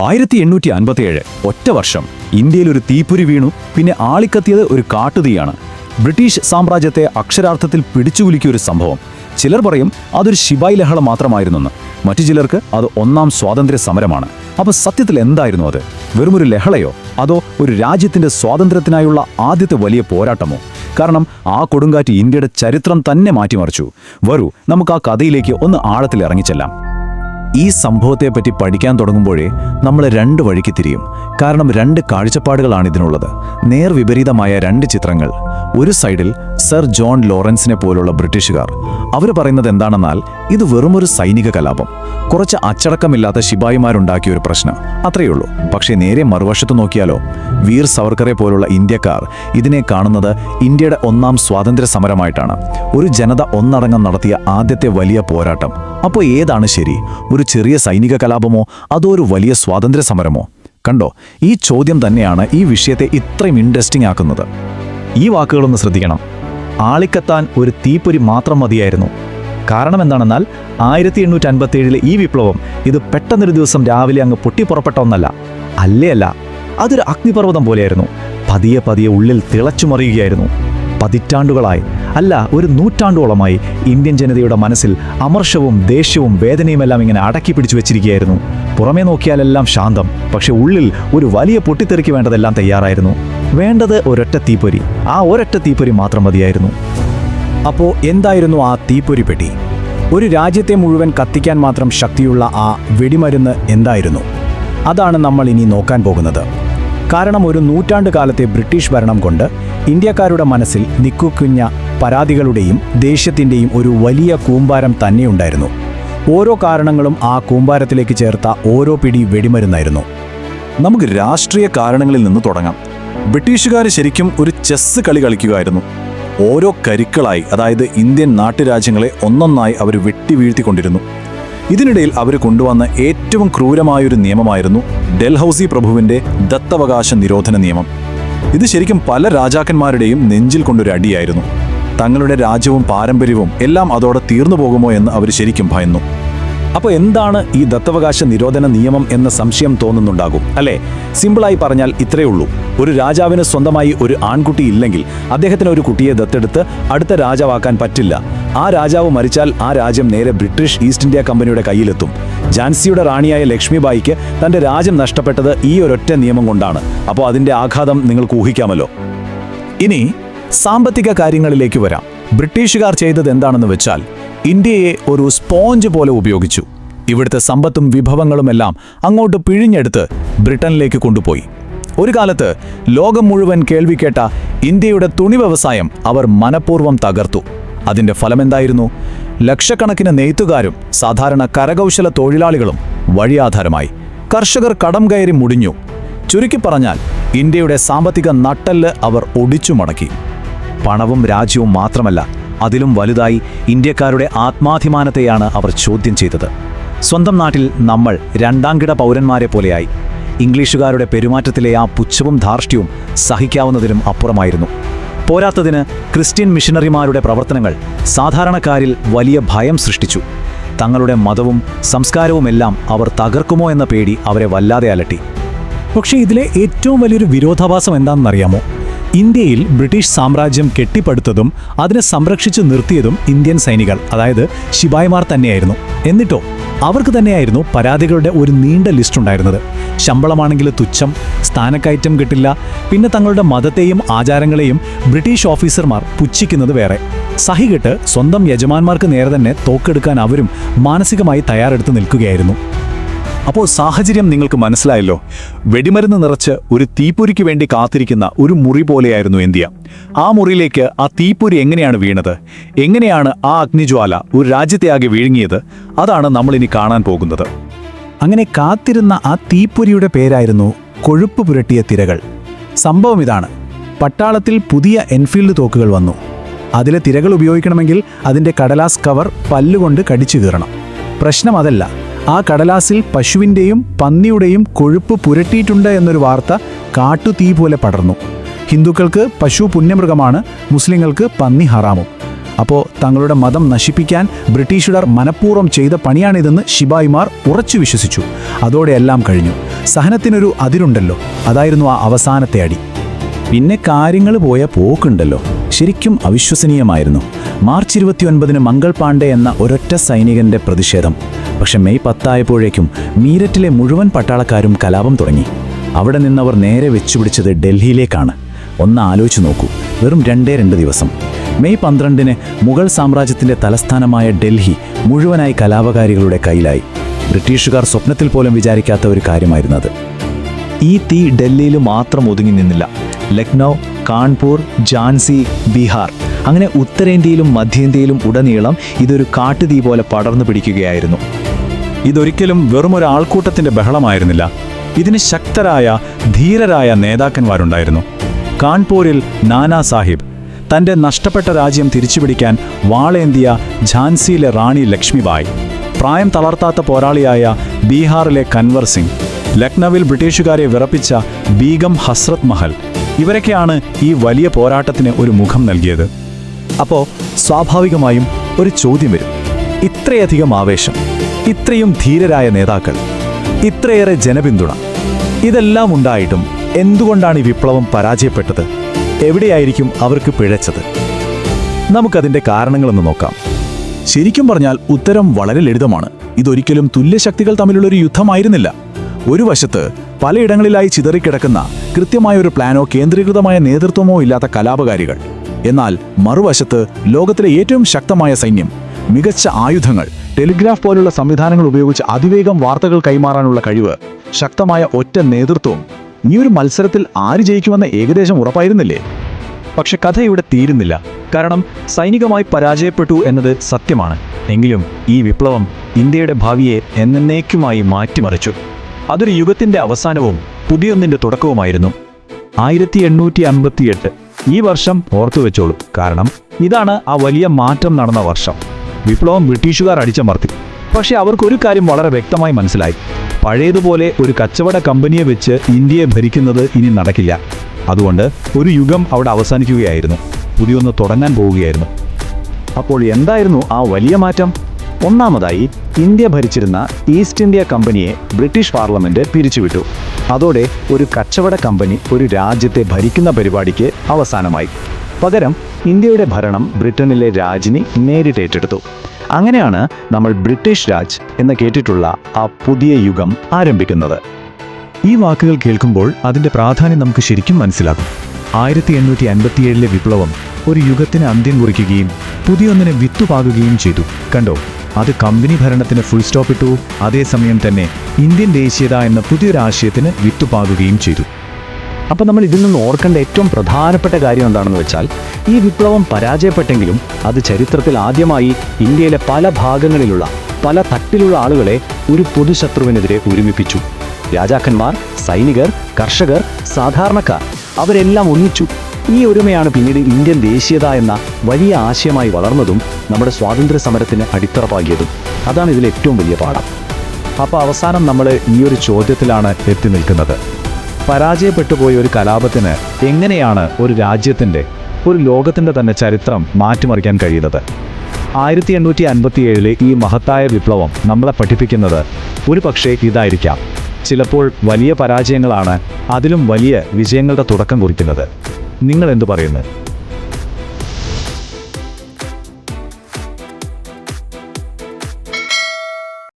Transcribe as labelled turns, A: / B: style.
A: ആയിരത്തി എണ്ണൂറ്റി അൻപത്തിയേഴ് ഒറ്റ വർഷം ഇന്ത്യയിൽ ഒരു തീപ്പുരി വീണു പിന്നെ ആളിക്കത്തിയത് ഒരു കാട്ടുതീയാണ്. ബ്രിട്ടീഷ് സാമ്രാജ്യത്തെ അക്ഷരാർത്ഥത്തിൽ പിടിച്ചുകുലുക്കിയ ഒരു സംഭവം. ചിലർ പറയും അതൊരു ശിബായി ലഹള മാത്രമായിരുന്നെന്ന്. മറ്റു ചിലർക്ക് അത് ഒന്നാം സ്വാതന്ത്ര്യ സമരമാണ്. അപ്പൊ സത്യത്തിൽ എന്തായിരുന്നു അത്? വെറുമൊരു ലഹളയോ? അതോ ഒരു രാജ്യത്തിന്റെ സ്വാതന്ത്ര്യത്തിനായുള്ള ആദ്യത്തെ വലിയ പോരാട്ടമോ? കാരണം ആ കൊടുങ്കാറ്റ് ഇന്ത്യയുടെ ചരിത്രം തന്നെ മാറ്റിമറിച്ചു. വരൂ നമുക്ക് ആ കഥയിലേക്ക് ഒന്ന് ആഴത്തിൽ ഇറങ്ങിച്ചെല്ലാം ഈ സംഭവത്തെപ്പറ്റി പഠിക്കാൻ തുടങ്ങുമ്പോഴേ നമ്മൾ രണ്ട് വഴിക്ക് തിരിയും. കാരണം രണ്ട് കാഴ്ചപ്പാടുകളാണ് ഇതിനുള്ളത്. നേർവിപരീതമായ രണ്ട് ചിത്രങ്ങൾ. ഒരു സൈഡിൽ സർ ജോൺ ലോറൻസിനെ പോലുള്ള ബ്രിട്ടീഷുകാർ. അവർ പറയുന്നത് എന്താണെന്നാൽ ഇത് വെറുമൊരു സൈനിക കലാപം. കുറച്ച് അച്ചടക്കമില്ലാത്ത ശിപായിമാരുണ്ടാക്കിയ ഒരു പ്രശ്നം. അത്രയേ ഉള്ളൂ. പക്ഷേ നേരെ മറുവശത്ത് നോക്കിയാലോ വീർ സവർക്കറെ പോലുള്ള ഇന്ത്യക്കാർ ഇതിനെ കാണുന്നത് ഇന്ത്യയുടെ ഒന്നാം സ്വാതന്ത്ര്യ സമരമായിട്ടാണ് ഒരു ജനത ഒന്നടങ്കം നടത്തിയ ആദ്യത്തെ വലിയ പോരാട്ടം. അപ്പോൾ ഏതാണ് ശരി? ഒരു ചെറിയ സൈനിക കലാപമോ അതോ ഒരു വലിയ സ്വാതന്ത്ര്യ സമരമോ കണ്ടോ ഈ ചോദ്യം തന്നെയാണ് ഈ വിഷയത്തെ ഇത്രയും ഇൻട്രസ്റ്റിംഗ് ആക്കുന്നത്. ഈ വാക്കുകളൊന്ന് ശ്രദ്ധിക്കണം. ആളിക്കത്താൻ ഒരു തീപ്പൊരി മാത്രം മതിയായിരുന്നു. കാരണം എന്താണെന്നാൽ ആയിരത്തി എണ്ണൂറ്റി അൻപത്തി ഏഴിലെ ഈ വിപ്ലവം ഇത് പെട്ടെന്നൊരു ദിവസം രാവിലെ അങ്ങ് പൊട്ടിപ്പുറപ്പെട്ട ഒന്നല്ല അല്ലേ അല്ല അതൊരു അഗ്നിപർവതം പോലെയായിരുന്നു. പതിയെ പതിയെ ഉള്ളിൽ തിളച്ചു മറിയുകയായിരുന്നു പതിറ്റാണ്ടുകളായി അല്ല ഒരു നൂറ്റാണ്ടോളമായി ഇന്ത്യൻ ജനതയുടെ മനസ്സിൽ അമർഷവും ദേഷ്യവും വേദനയുമെല്ലാം ഇങ്ങനെ അടക്കി പിടിച്ചു വെച്ചിരിക്കുകയായിരുന്നു. പുറമേ നോക്കിയാലെല്ലാം ശാന്തം പക്ഷെ ഉള്ളിൽ ഒരു വലിയ പൊട്ടിത്തെറിക്ക് വേണ്ടതെല്ലാം തയ്യാറായിരുന്നു. വേണ്ടത് ഒരൊറ്റ തീപ്പൊരി ആ ഒരൊറ്റ തീപ്പൊരി മാത്രം മതിയായിരുന്നു. അപ്പോൾ എന്തായിരുന്നു ആ തീപ്പൊരി പെട്ടി ഒരു രാജ്യത്തെ മുഴുവൻ കത്തിക്കാൻ മാത്രം ശക്തിയുള്ള ആ വെടിമരുന്ന് എന്തായിരുന്നു? അതാണ് നമ്മൾ ഇനി നോക്കാൻ പോകുന്നത്. കാരണം ഒരു നൂറ്റാണ്ട് കാലത്തെ ബ്രിട്ടീഷ് ഭരണം കൊണ്ട് ഇന്ത്യക്കാരുടെ മനസ്സിൽ നിക്കുക്കുഞ്ഞ പരാതികളുടെയും ദേഷ്യത്തിന്റെയും ഒരു വലിയ കൂമ്പാരം തന്നെയുണ്ടായിരുന്നു. ഓരോ കാരണങ്ങളും ആ കൂമ്പാരത്തിലേക്ക് ചേർത്ത ഓരോ പിടി വെടിമരുന്നായിരുന്നു. നമുക്ക് രാഷ്ട്രീയ കാരണങ്ങളിൽ നിന്ന് തുടങ്ങാം. ബ്രിട്ടീഷുകാർ ശരിക്കും ഒരു ചെസ്സ് കളി കളിക്കുകയായിരുന്നു ഓരോ കരുക്കളായി അതായത് ഇന്ത്യൻ നാട്ടുരാജ്യങ്ങളെ ഒന്നൊന്നായി അവർ വെട്ടി വീഴ്ത്തിക്കൊണ്ടിരുന്നു ഇതിനിടയിൽ അവർ കൊണ്ടുവന്ന ഏറ്റവും ക്രൂരമായൊരു നിയമമായിരുന്നു ഡൽഹൌസി പ്രഭുവിന്റെ ദത്തവകാശ നിരോധന നിയമം. ഇത് ശരിക്കും പല രാജാക്കന്മാരുടെയും നെഞ്ചിൽ കൊണ്ടൊരു അടിയായിരുന്നു. തങ്ങളുടെ രാജ്യവും പാരമ്പര്യവും എല്ലാം അതോടെ തീർന്നു പോകുമോ എന്ന് അവർ ശരിക്കും ഭയന്നു. അപ്പോൾ എന്താണ് ഈ ദത്തവകാശ നിരോധന നിയമം എന്ന സംശയം തോന്നുന്നുണ്ടാകും? അല്ലേ? സിമ്പിളായി പറഞ്ഞാൽ ഇത്രയേ ഉള്ളൂ. ഒരു രാജാവിന് സ്വന്തമായി ഒരു ആൺകുട്ടി ഇല്ലെങ്കിൽ അദ്ദേഹത്തിന് ഒരു കുട്ടിയെ ദത്തെടുത്ത് അടുത്ത രാജാവാക്കാൻ പറ്റില്ല. ആ രാജാവ് മരിച്ചാൽ ആ രാജ്യം നേരെ ബ്രിട്ടീഷ് ഈസ്റ്റ് ഇന്ത്യ കമ്പനിയുടെ കയ്യിലെത്തും. ഝാൻസിയുടെ റാണിയായ ലക്ഷ്മിബായിക്ക് തന്റെ രാജ്യം നഷ്ടപ്പെട്ടത് ഈ ഒരൊറ്റ നിയമം കൊണ്ടാണ്. അപ്പോൾ അതിന്റെ ആഘാതം നിങ്ങൾക്ക് ഊഹിക്കാമല്ലോ. ഇനി സാമ്പത്തിക കാര്യങ്ങളിലേക്ക് വരാം. ബ്രിട്ടീഷുകാർ ചെയ്തത് എന്താണെന്ന് വെച്ചാൽ ഇന്ത്യയെ ഒരു സ്പോഞ്ച് പോലെ ഉപയോഗിച്ചു. ഇവിടുത്തെ സമ്പത്തും വിഭവങ്ങളുമെല്ലാം അങ്ങോട്ട് പിഴിഞ്ഞെടുത്ത് ബ്രിട്ടനിലേക്ക് കൊണ്ടുപോയി. ഒരു കാലത്ത് ലോകം മുഴുവൻ കേൾവി കേട്ട ഇന്ത്യയുടെ തുണി വ്യവസായം അവർ മനഃപൂർവം തകർത്തു. അതിന്റെ ഫലമെന്തായിരുന്നു? ലക്ഷക്കണക്കിന് നെയ്ത്തുകാരും സാധാരണ കരകൗശല തൊഴിലാളികളും വഴിയാധാരമായി. കർഷകർ കടം കയറി മുടിഞ്ഞു. ചുരുക്കി പറഞ്ഞാൽ ഇന്ത്യയുടെ സാമ്പത്തിക നട്ടൽ അവർ ഒടിച്ചു മടക്കി. പണവും രാജ്യവും മാത്രമല്ല അതിലും വലുതായി ഇന്ത്യക്കാരുടെ ആത്മാഭിമാനത്തെയാണ് അവർ ചോദ്യം ചെയ്തത്. സ്വന്തം നാട്ടിൽ നമ്മൾ രണ്ടാംകിട പൗരന്മാരെ പോലെയായി. ഇംഗ്ലീഷുകാരുടെ പെരുമാറ്റത്തിലെ ആ പുച്ഛവും ധാർഷ്ട്യവും സഹിക്കാവുന്നതിലും അപ്പുറമായിരുന്നു. പോരാത്തതിന് ക്രിസ്ത്യൻ മിഷനറിമാരുടെ പ്രവർത്തനങ്ങൾ സാധാരണക്കാരിൽ വലിയ ഭയം സൃഷ്ടിച്ചു. തങ്ങളുടെ മതവും സംസ്കാരവുമെല്ലാം അവർ തകർക്കുമോ എന്ന പേടി അവരെ വല്ലാതെ അലട്ടി. പക്ഷേ ഇതിലെ ഏറ്റവും വലിയൊരു വിരോധാഭാസം എന്താണെന്നറിയാമോ? ഇന്ത്യയിൽ ബ്രിട്ടീഷ് സാമ്രാജ്യം കെട്ടിപ്പടുത്തതും അതിനെ സംരക്ഷിച്ചു നിർത്തിയതും ഇന്ത്യൻ സൈനികർ അതായത് ശിപായിമാർ തന്നെയായിരുന്നു. എന്നിട്ടോ അവർക്ക് തന്നെയായിരുന്നു പരാതികളുടെ ഒരു നീണ്ട ലിസ്റ്റ് ഉണ്ടായിരുന്നത്. ശമ്പളമാണെങ്കിൽ തുച്ഛം സ്ഥാനക്കയറ്റം കിട്ടില്ല പിന്നെ തങ്ങളുടെ മതത്തെയും ആചാരങ്ങളെയും ബ്രിട്ടീഷ് ഓഫീസർമാർ പുച്ഛിക്കുന്നത് വേറെ. സഹികെട്ട് സ്വന്തം യജമാന്മാർക്ക് നേരെ തന്നെ തോക്കെടുക്കാൻ അവരും മാനസികമായി തയ്യാറെടുത്ത് നിൽക്കുകയായിരുന്നു. അപ്പോൾ സാഹചര്യം നിങ്ങൾക്ക് മനസ്സിലായല്ലോ. വെടിമരുന്ന് നിറച്ച് ഒരു തീപ്പൊരിക്ക് വേണ്ടി കാത്തിരിക്കുന്ന ഒരു മുറി പോലെയായിരുന്നു ഇന്ത്യ. ആ മുറിയിലേക്ക് ആ തീപ്പൊരി എങ്ങനെയാണ് വീണത്? എങ്ങനെയാണ് ആ അഗ്നിജ്വാല ഒരു രാജ്യത്തെ ആകെ വിഴുങ്ങിയത്? അതാണ് നമ്മളിനി കാണാൻ പോകുന്നത്. അങ്ങനെ കാത്തിരുന്ന ആ തീപ്പൊരിയുടെ പേരായിരുന്നു കൊഴുപ്പ് പുരട്ടിയ തിരകൾ. സംഭവം ഇതാണ്. പട്ടാളത്തിൽ പുതിയ എൻഫീൽഡ് തോക്കുകൾ വന്നു. അതിലെ തിരകൾ ഉപയോഗിക്കണമെങ്കിൽ അതിന്റെ കടലാസ് കവർ പല്ലുകൊണ്ട് കടിച്ചു കീറണം. പ്രശ്നം അതല്ല. ആ കടലാസിൽ പശുവിന്റെയും പന്നിയുടെയും കൊഴുപ്പ് പുരട്ടിയിട്ടുണ്ട് എന്നൊരു വാർത്ത കാട്ടുതീ പോലെ പടർന്നു. ഹിന്ദുക്കൾക്ക് പശു പുണ്യമൃഗമാണ് മുസ്ലിങ്ങൾക്ക് പന്നി ഹറാമും. അപ്പോൾ തങ്ങളുടെ മതം നശിപ്പിക്കാൻ ബ്രിട്ടീഷുകാർ മനഃപൂർവം ചെയ്ത പണിയാണിതെന്ന് ശിബായിമാർ ഉറച്ചു വിശ്വസിച്ചു. അതോടെ എല്ലാം കഴിഞ്ഞു. സഹനത്തിനൊരു അതിരുണ്ടല്ലോ. അതായിരുന്നു ആ അവസാനത്തെ അടി. പിന്നെ കാര്യങ്ങൾ പോയ പോക്കുണ്ടല്ലോ. ശരിക്കും അവിശ്വസനീയമായിരുന്നു. മാർച്ച് ഇരുപത്തിയൊൻപതിന് മംഗൾ പാണ്ഡെ എന്ന ഒരൊറ്റ സൈനികന്റെ പ്രതിഷേധം. പക്ഷെ മെയ് പത്തായപ്പോഴേക്കും മീരറ്റിലെ മുഴുവൻ പട്ടാളക്കാരും കലാപം തുടങ്ങി. അവിടെ നിന്നവർ നേരെ വെച്ചുപിടിച്ചത് ഡൽഹിയിലേക്കാണ്. ഒന്ന് ആലോചിച്ചു നോക്കൂ. വെറും രണ്ടേ രണ്ട് ദിവസം. മെയ് പന്ത്രണ്ടിന് മുഗൾ സാമ്രാജ്യത്തിന്റെ തലസ്ഥാനമായ ഡൽഹി മുഴുവനായി കലാപകാരികളുടെ കയ്യിലായി. ബ്രിട്ടീഷുകാർ സ്വപ്നത്തിൽ പോലും വിചാരിക്കാത്ത ഒരു കാര്യമായിരുന്നത്
B: ഈ തീ ഡൽഹിയിൽ മാത്രം ഒതുങ്ങി നിന്നില്ല. ലക്നൗ കാൺപൂർ ഝാൻസി ബീഹാർ. അങ്ങനെ ഉത്തരേന്ത്യയിലും മധ്യേന്ത്യയിലും ഉടനീളം ഇതൊരു കാട്ടുതീ പോലെ പടർന്നു പിടിക്കുകയായിരുന്നു.
A: ഇതൊരിക്കലും വെറും ഒരു ആൾക്കൂട്ടത്തിന്റെ ബഹളമായിരുന്നില്ല. ഇതിന് ശക്തരായ ധീരരായ നേതാക്കന്മാരുണ്ടായിരുന്നു. കാൺപൂരിൽ നാനാ സാഹിബ്. തന്റെ നഷ്ടപ്പെട്ട രാജ്യം തിരിച്ചുപിടിക്കാൻ വാളേന്തിയ ഝാൻസിയിലെ റാണി ലക്ഷ്മിബായ്. പ്രായം തളർത്താത്ത പോരാളിയായ ബീഹാറിലെ കൻവർ സിംഗ്. ലക്നൌവിൽ ബ്രിട്ടീഷുകാരെ വിറപ്പിച്ച ബീഗം ഹസ്രത് മഹൽ. ഇവരൊക്കെയാണ് ഈ വലിയ പോരാട്ടത്തിന് ഒരു മുഖം നൽകിയത്.
B: അപ്പോൾ സ്വാഭാവികമായും ഒരു ചോദ്യം വരും. ഇത്രയധികം ആവേശം. ഇത്രയും ധീരരായ നേതാക്കൾ ഇത്രയേറെ ജനപിന്തുണ ഇതെല്ലാം ഉണ്ടായിട്ടും എന്തുകൊണ്ടാണ് ഈ വിപ്ലവം പരാജയപ്പെട്ടത്? എവിടെയായിരിക്കും അവർക്ക് പിഴച്ചത്? നമുക്കതിന്റെ കാരണങ്ങളൊന്ന് നോക്കാം.
A: ശരിക്കും പറഞ്ഞാൽ ഉത്തരം വളരെ ലളിതമാണ്. ഇതൊരിക്കലും തുല്യശക്തികൾ തമ്മിലുള്ളൊരു യുദ്ധമായിരുന്നില്ല. ഒരു വശത്ത് പലയിടങ്ങളിലായി ചിതറിക്കിടക്കുന്ന കൃത്യമായ ഒരു പ്ലാനോ കേന്ദ്രീകൃതമായ നേതൃത്വമോ ഇല്ലാത്ത കലാപകാരികൾ. എന്നാൽ മറുവശത്ത് ലോകത്തിലെ ഏറ്റവും ശക്തമായ സൈന്യം മികച്ച ആയുധങ്ങൾ ടെലിഗ്രാഫ് പോലുള്ള സംവിധാനങ്ങൾ ഉപയോഗിച്ച് അതിവേഗം വാർത്തകൾ കൈമാറാനുള്ള കഴിവ് ശക്തമായ ഒറ്റ നേതൃത്വം ഈ ഒരു മത്സരത്തിൽ ആര് ജയിക്കുമെന്ന് ഏകദേശം ഉറപ്പായിരുന്നില്ലേ?
B: പക്ഷെ കഥ ഇവിടെ തീരുന്നില്ല. കാരണം സൈനികമായി പരാജയപ്പെട്ടു എന്നത് സത്യമാണ്. എങ്കിലും ഈ വിപ്ലവം ഇന്ത്യയുടെ ഭാവിയെ എന്നേക്കുമായി മാറ്റിമറിച്ചു. അതൊരു യുഗത്തിന്റെ അവസാനവും പുതിയൊന്നിന്റെ തുടക്കവുമായിരുന്നു. ആയിരത്തി എണ്ണൂറ്റി അൻപത്തിയെട്ട് ഈ വർഷം ഓർത്തു വെച്ചോളൂ കാരണം ഇതാണ് ആ വലിയ മാറ്റം നടന്ന വർഷം. വിപ്ലവം ബ്രിട്ടീഷുകാർ അടിച്ചമർത്തി. പക്ഷെ അവർക്കൊരു കാര്യം വളരെ വ്യക്തമായി മനസ്സിലായി. പഴയതുപോലെ ഒരു കച്ചവട കമ്പനിയെ വെച്ച് ഇന്ത്യയെ ഭരിക്കുന്നത് ഇനി നടക്കില്ല. അതുകൊണ്ട് ഒരു യുഗം അവിടെ അവസാനിക്കുകയായിരുന്നു. പുതിയൊന്ന് തുടങ്ങാൻ പോവുകയായിരുന്നു. അപ്പോൾ എന്തായിരുന്നു ആ വലിയ മാറ്റം? ഒന്നാമതായി ഇന്ത്യ ഭരിച്ചിരുന്ന ഈസ്റ്റ് ഇന്ത്യ കമ്പനിയെ ബ്രിട്ടീഷ് പാർലമെന്റ് പിരിച്ചുവിട്ടു. അതോടെ ഒരു കച്ചവട കമ്പനി ഒരു രാജ്യത്തെ ഭരിക്കുന്ന പരിപാടിക്ക് അവസാനമായി. പകരം ഇന്ത്യയുടെ ഭരണം ബ്രിട്ടനിലെ രാജിനി നേരിട്ട് ഏറ്റെടുത്തു. അങ്ങനെയാണ് നമ്മൾ ബ്രിട്ടീഷ് രാജ് എന്ന് കേട്ടിട്ടുള്ള ആ പുതിയ യുഗം ആരംഭിക്കുന്നത്. ഈ വാക്കുകൾ കേൾക്കുമ്പോൾ അതിന്റെ പ്രാധാന്യം നമുക്ക് ശരിക്കും മനസ്സിലാകും. ആയിരത്തി എണ്ണൂറ്റി അൻപത്തിയേഴിലെ വിപ്ലവം ഒരു യുഗത്തിന് അന്ത്യം കുറിക്കുകയും പുതിയൊന്നിനെ വിത്തുപാകുകയും ചെയ്തു. കണ്ടോ? അത് കമ്പനി ഭരണത്തിന് ഫുൾ സ്റ്റോപ്പ് ഇട്ടു. അതേസമയം തന്നെ ഇന്ത്യൻ ദേശീയത എന്ന പുതിയൊരാശയത്തിന് വിത്തുപാകുകയും ചെയ്തു. അപ്പം നമ്മൾ ഇതിൽ നിന്ന് ഓർക്കേണ്ട ഏറ്റവും പ്രധാനപ്പെട്ട കാര്യം എന്താണെന്ന് വെച്ചാൽ ഈ വിപ്ലവം പരാജയപ്പെട്ടെങ്കിലും അത് ചരിത്രത്തിൽ ആദ്യമായി ഇന്ത്യയിലെ പല ഭാഗങ്ങളിലുള്ള പല തട്ടിലുള്ള ആളുകളെ ഒരു പൊതുശത്രുവിനെതിരെ ഒരുമിപ്പിച്ചു. രാജാക്കന്മാർ സൈനികർ കർഷകർ സാധാരണക്കാർ അവരെല്ലാം ഒന്നിച്ചു. ഈ ഒരുമയാണ് പിന്നീട് ഇന്ത്യൻ ദേശീയത എന്ന വലിയ ആശയമായി വളർന്നതും നമ്മുടെ സ്വാതന്ത്ര്യ സമരത്തിന് അടിത്തറ പാകിയതും അതാണ് ഇതിൽ ഏറ്റവും വലിയ പാഠം. അപ്പോൾ അവസാനം നമ്മൾ ഈ ഒരു ചോദ്യത്തിലാണ് എത്തി നിൽക്കുന്നത്. പരാജയപ്പെട്ടു പോയ ഒരു കലാപത്തിന് എങ്ങനെയാണ് ഒരു രാജ്യത്തിന്റെ ഒരു ലോകത്തിന്റെ തന്നെ ചരിത്രം മാറ്റിമറിക്കാൻ കഴിയുന്നത്? ആയിരത്തി എണ്ണൂറ്റി അൻപത്തിയേഴിലെ ഈ മഹത്തായ വിപ്ലവം നമ്മളെ പഠിപ്പിക്കുന്നത് ഒരു പക്ഷേ ഇതായിരിക്കാം. ചിലപ്പോൾ വലിയ പരാജയങ്ങളാണ് അതിലും വലിയ വിജയങ്ങളുടെ തുടക്കം കുറിക്കുന്നത്. നിങ്ങൾ എന്തു പറയുന്നു?